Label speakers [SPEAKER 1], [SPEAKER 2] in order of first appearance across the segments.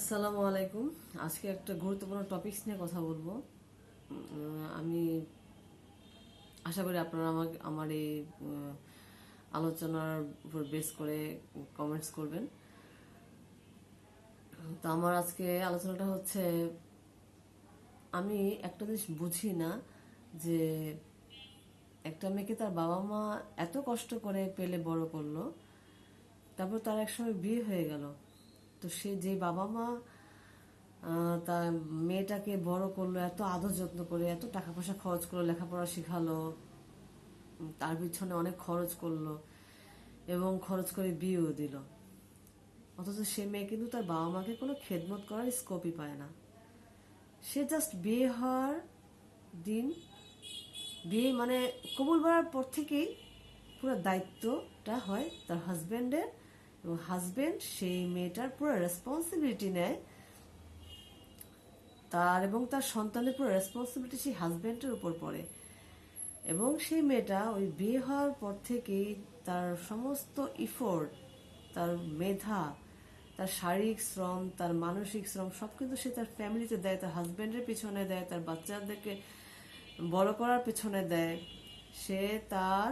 [SPEAKER 1] আসসালামু আলাইকুম। আজকে একটা গুরুত্বপূর্ণ টপিকস নিয়ে কথা বলব। আমি আশা করি আপনারা আমাকে, আমার এই আলোচনার উপর বেস করে কমেন্টস করবেন। তো আমার আজকে আলোচনাটা হচ্ছে, আমি একটা জিনিস বুঝি না যে একটা মেয়েকে তার বাবা মা এত কষ্ট করে পেলে বড় করল, তারপর তার একসময় বিয়ে হয়ে গেল। তো সে যে বাবা মা তার মেয়েটাকে বড় করল, এত আদর যত্ন করে, এত টাকা পয়সা খরচ করল লেখাপড়া শেখালো, তার পিছনে অনেক খরচ করল এবং খরচ করে বিয়েও দিল। অথচ সে মেয়ে কিন্তু তার বাবা মাকে কোনো খেদমত করার স্কোপই পায় না। সে জাস্ট বিয়ে হওয়ার দিন, বিয়ে মানে কবুল বাড়ার পর থেকেই পুরো দায়িত্বটা হয় তার হাজবেন্ডের এবং হাজবেন্ড সেই মেয়েটার পুরো রেসপন্সিবিলিটি নেয়। তার এবং তার সন্তানের পুরো রেসপন্সিবিলিটি সেই হাজবেন্ডের উপর পড়ে। এবং সেই মেয়েটা ওই বিয়ে হওয়ার পর থেকেই তার সমস্ত ইফোর্ট তার মেধা, তার শারীরিক শ্রম, তার মানসিক শ্রম সব কিন্তু সে তার ফ্যামিলিতে দেয়, তার হাজবেন্ডের পিছনে দেয়, তার বাচ্চাদেরকে বড় করার পিছনে দেয়। সে তার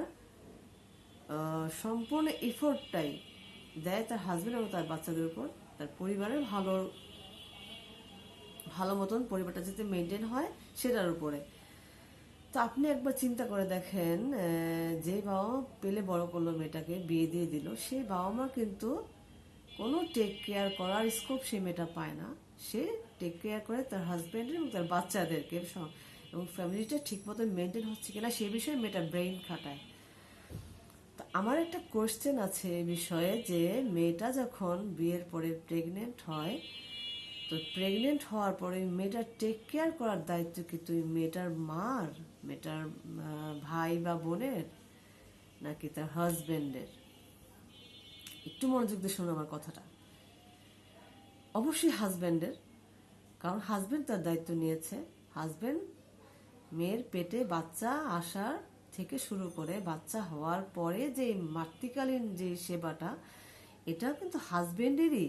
[SPEAKER 1] সম্পূর্ণ ইফোর্টটাই দেয় তার হাজবেন্ড এবং তার বাচ্চাদের উপর, তার পরিবারের ভালো ভালো মতন পরিবারটা যাতে মেনটেন হয় সেটার উপরে। তো আপনি একবার চিন্তা করে দেখেন যে বাবা মা পেলে বড় করল মেয়েটাকে, বিয়ে দিয়ে দিল, সেই বাবা মা কিন্তু কোনো টেক কেয়ার করার স্কোপ সে মেয়েটা পায় না। সে টেক কেয়ার করে তার হাজব্যান্ডের এবং তার বাচ্চাদেরকে এবং ফ্যামিলিটা ঠিক মতো মেনটেন হচ্ছে কিনা সে বিষয়ে মেয়েটা ব্রেইন খাটায়। আমার একটা কোশ্চেন আছে এই বিষয়ে যে মেয়েটা যখন বিয়ের পরে প্রেগনেন্ট হয়, তো প্রেগনেন্ট হওয়ার পরে মেয়েটার টেক কেয়ার করার দায়িত্ব কি তুই মেয়েটার মার, মেয়েটার ভাই বা বোনের, নাকি তার হাজবেন্ডের একটু মনোযোগ দিয়ে শোনো আমার কথাটা। অবশ্যই হাজবেন্ডের কারণ হাজবেন্ড তার দায়িত্ব নিয়েছে। হাজবেন্ড মেয়ের পেটে বাচ্চা আসার থেকে শুরু করে বাচ্চা হওয়ার পরে যে মাতৃকালীন যে সেবাটা এটা কিন্তু হাজবেন্ডেরই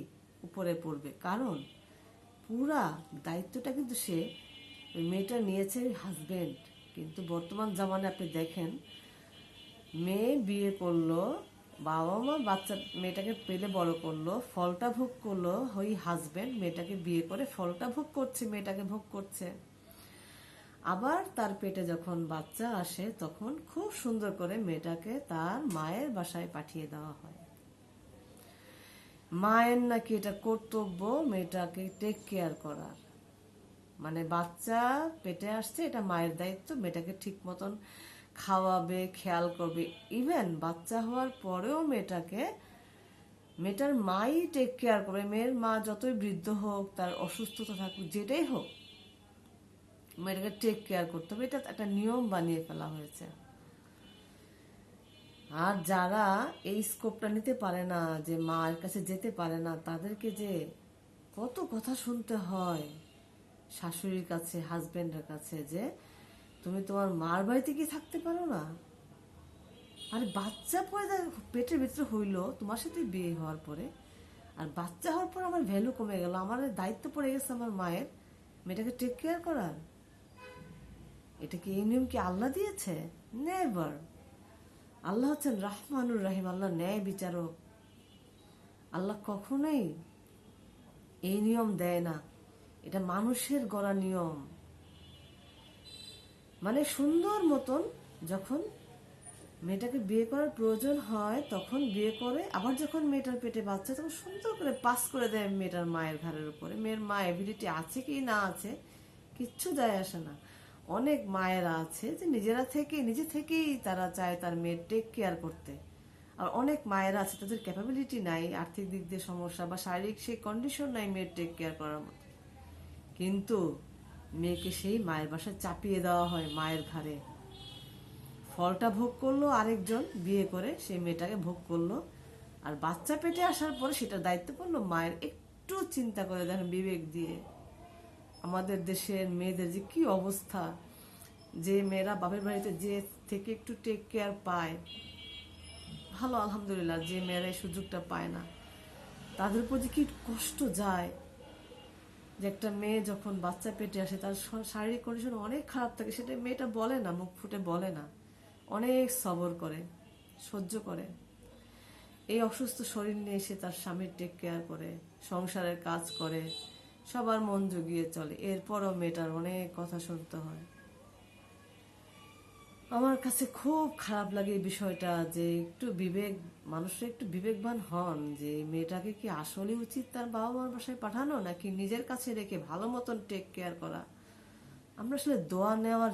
[SPEAKER 1] উপরে পড়বে। কারণ পুরা দায়িত্বটা কিন্তু সে মেয়েটা নিয়েছে হাজবেন্ড। কিন্তু বর্তমান জামানে আপনি দেখেন, মেয়ে বিয়ে করল, বাবা মা বাচ্চা, মেয়েটাকে পেলে বড় করল, ফলটা ভোগ করল, ওই হাজবেন্ড মেয়েটাকে বিয়ে করে ফলটা ভোগ করছে, মেয়েটাকে ভোগ করছে। আবার তার পেটে যখন বাচ্চা আসে, তখন খুব সুন্দর করে মেয়েটাকে তার মায়ের বাসায় পাঠিয়ে দেওয়া হয়। মায়ের নাকি এটা কর্তব্য, মেয়েটাকে টেক কেয়ার করার। মানে বাচ্চা পেটে আসছে, এটা মায়ের দায়িত্ব, মেয়েটাকে ঠিক মতন খাওয়াবে, খেয়াল করবে। ইভেন বাচ্চা হওয়ার পরেও মেয়েটাকে, মেয়েটার মাই টেক কেয়ার করবে। মেয়ের মা যতই বৃদ্ধ হোক, তার অসুস্থতা থাকুক, যেটাই হোক মেয়েটাকে টেক কেয়ার করতে হবে। এটা একটা নিয়ম বানিয়ে ফেলা হয়েছে। আর যারা এই স্কোপটা নিতে পারে না, যে মার কাছে যেতে পারে না, তাদেরকে যে কত কথা শুনতে হয় শাশুড়ির কাছে হাজবেন্ডের কাছে, যে তুমি তোমার মার বাড়িতে কি থাকতে পারো না। আরে বাচ্চা পরে পেটের ভিতরে হইল, তোমার সাথে বিয়ে হওয়ার পরে। আর বাচ্চা হওয়ার পর আমার ভ্যালু কমে গেল, আমার দায়িত্ব পড়ে গেছে আমার মায়ের, মেয়েটাকে টেক কেয়ার করার। এটা কি এই নিয়ম কি আল্লাহ দিয়েছে? নেভার আল্লাহ হচ্ছেন রাহমানুর রাহিম আল্লাহ ন্যায় বিচারক। আল্লাহ কখনোই এই নিয়ম দেয় না। এটা মানুষের গড়া নিয়ম। মানে সুন্দর মতন যখন মেয়েটাকে বিয়ে করার প্রয়োজন হয়, তখন বিয়ে করে, আবার যখন মেয়েটার পেটে বাচ্চা, তখন সুন্দর করে পাস করে দেয় মেয়েটার মায়ের ঘাড়ের উপরে। মেয়ের মা এবিলিটি আছে কি না আছে, কিচ্ছু যায় আসে না। অনেক মায়েরা আছে যে নিজেরা থেকে নিজে থেকেই তারা চায় তার মেয়ের টেক কেয়ার করতে। আর অনেক মায়েরা আছে তাদের ক্যাপাবিলিটি নাই, আর্থিক দিক দিয়ে সমস্যা বা শারীরিক সেই কন্ডিশন নাই মেয়ের টেক কেয়ার করার মতো কিন্তু মেয়েকে সেই মায়ের বাসায় চাপিয়ে দেওয়া হয় মায়ের ঘাড়ে। ফলটা ভোগ করল আরেকজন, বিয়ে করে সেই মেয়েটাকে ভোগ করল। আর বাচ্চা পেটে আসার পরে সেটা দায়িত্ব করল মায়ের একটু চিন্তা করে দেখেন বিবেক দিয়ে। আমাদের দেশের মেয়েদের যে কি অবস্থা, যে মেয়েরা বাপের বাড়িতে যে থেকে একটু টেক কেয়ার পায়, ভালো আলহামদুলিল্লাহ যে মেয়েরা এই সুযোগটা পায় না। তাদের উপর যে কি কষ্ট যায় যে একটা মেয়ে যখন বাচ্চা পেটে আসে, তার শারীরিক কন্ডিশন অনেক খারাপ থাকে, সেটা মেয়েটা বলে না, মুখ ফুটে বলে না। অনেক সবর করে, সহ্য করে। এই অসুস্থ শরীর নিয়ে সে তার স্বামীর টেক কেয়ার করে, সংসারের কাজ করে। সবার মন জুগিয়ে চলে। এরপরও মেয়েটার অনেক কথা শুনতে হয়। আমার কাছে খুব খারাপ লাগে এই বিষয়টা যে একটু বিবেক, মানুষরা একটু বিবেকবান হন যে মেয়েটাকে কি আসলে উচিত তার বাবা মার বাসায় পাঠানো, নাকি নিজের কাছে রেখে ভালো মতন টেক কেয়ার করা? আমরা আসলে দোয়া নেওয়ার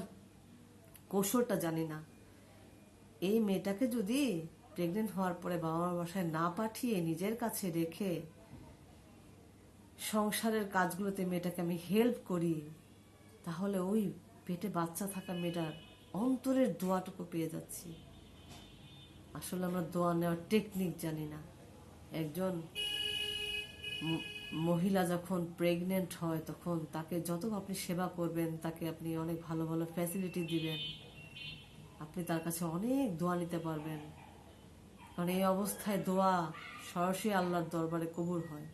[SPEAKER 1] কৌশলটা জানি না। এই মেয়েটাকে যদি প্রেগনেন্ট হওয়ার পরে বাবা মার বাসায় না পাঠিয়ে নিজের কাছে রেখে সংসারের কাজগুলোতে মেয়েটাকে আমি হেল্প করি, তাহলে ওই পেটে বাচ্চা থাকা মেয়েটার অন্তরের দোয়াটুকু পেয়ে যাচ্ছি। আসলে আমরা দোয়া নেওয়ার টেকনিক জানি না। একজন মহিলা যখন প্রেগনেন্ট হয়, তখন তাকে যত আপনি সেবা করবেন, তাকে আপনি অনেক ভালো ভালো ফ্যাসিলিটি দিবেন। আপনি তার কাছে অনেক দোয়া নিতে পারবেন। কারণ এই অবস্থায় দোয়া সরাসরি আল্লাহর দরবারে কবুল হয়।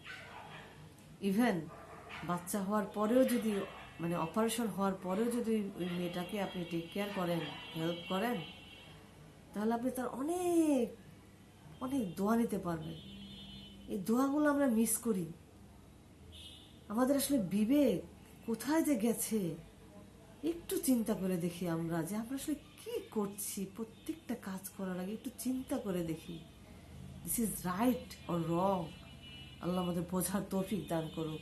[SPEAKER 1] ইভেন বাচ্চা হওয়ার পরেও যদি মানে অপারেশন হওয়ার পরেও যদি ওই মেয়েটাকে আপনি টেক কেয়ার করেন হেল্প করেন, তাহলে আপনি তার অনেক অনেক দোয়া নিতে পারবেন। এই দোয়াগুলো আমরা মিস করি। আমাদের আসলে বিবেক কোথায় যে গেছে, একটু চিন্তা করে দেখি আমরা যে আমরা আসলে কি করছি, প্রত্যেকটা কাজ করার আগে একটু চিন্তা করে দেখি। This is right or wrong Allah আমাদের বোঝার তৌফিক দান করুক।